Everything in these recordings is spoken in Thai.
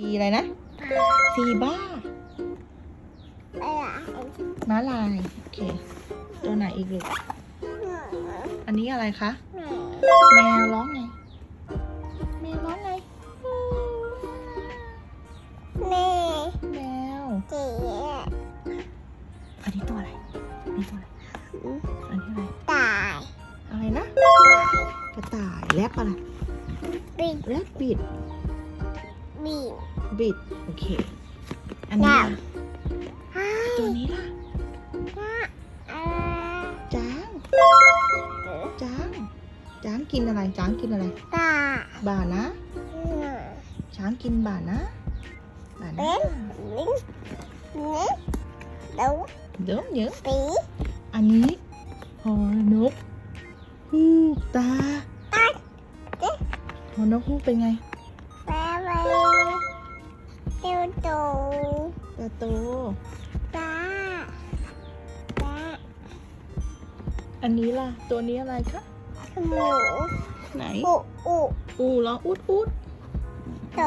สีอะไรนะสีบ้าอะไรม้าลาย โอเค ตัวไหนอีกลูกอันนี้อะไรคะ แมวร้องไง แมวร้องไงแม่แมวเจ๊อันนี้ตัวอะไรอันนี้ตัวอะไร อันนี้อะไรตายอะไรนะกระต่ายแรปอะไรปิดแรปบิด บีบ บิด โอเค อันนี้ล่ะให้ตัวนี้ล่ะอะไรจ้างจ้างจ้างกินอะไรจ้างกินอะไร ตาบ่านะช้างกินบ่านะบ่านะเป็นลิ้นนิ้ดูเดี๋ยวเดี๋ยวปีอันนี้หอนกฮูกตาหอนกฮูกเป็นไง โตตาโตตาตาอันนี้ล่ะ ตัวนี้อะไรคะหมูไหนอุอุอูร้องอุดอุดโต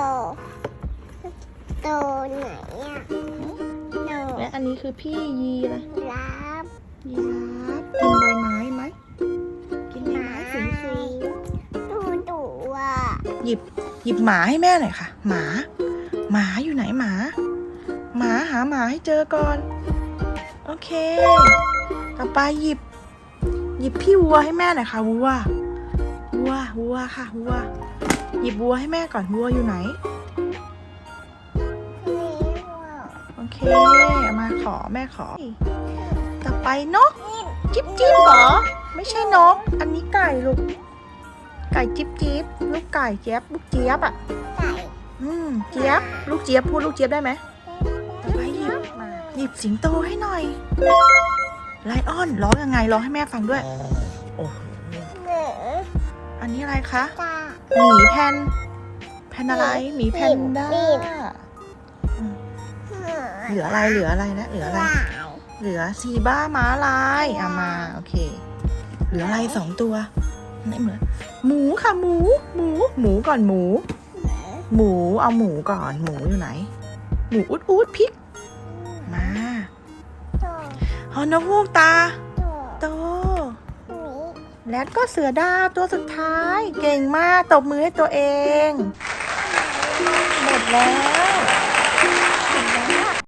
โตไหนอะโตและอันนี้คือพี่ยีอะไรรับยีราฟกินใบไม้ไหมกินใบไม้สูงสูงดูดูอะหยิบหยิบหมาให้แม่หน่อยค่ะ หมา หมาอยู่ไหนหมา หมาหาหมาให้เจอก่อน โอเค ต่อไปหยิบ หยิบพี่วัวให้แม่หน่อยค่ะวัว วัววัวค่ะวัว หยิบวัวให้แม่ก่อนวัวอยู่ไหนนี่ว่าโอเค มาขอแม่ขอ ต่อไปนก จิ๊บจิ๊บเหรอ ไม่ใช่นก อันนี้ไก่ลูก ไก่จิ๊บจิ๊บลูกไก่เจี๊ยบลูกเจี๊ยบอะไก่ เจี๊ยบ ลูกเจี๊ยบพูดลูกเจี๊ยบได้ไหมต่อไปหยิบมาหยิบสิงโตให้หน่อยไลออนร้องยังไงร้องให้แม่ฟังด้วยโอ้โหเหนืออันนี้อะไรคะตาหมีแพนแพนอะไรหมีแพนด้าบีบเหลืออะไรเหลืออะไรนะเหลืออะไรลายเหลือซีบ้าม้าลายเอามาโอเค เหลืออะไรสองตัวไหนเหมือนหมูค่ะหมู หมู หมูก่อนหมู หมูเอาหมูก่อน หมูอยู่ไหน หมูอุดอุดพริก มาฮอนกฮูกตา โต แล้วก็เสือดาวตัวสุดท้าย เก่งมากตบมือให้ตัวเอง หมดแล้ว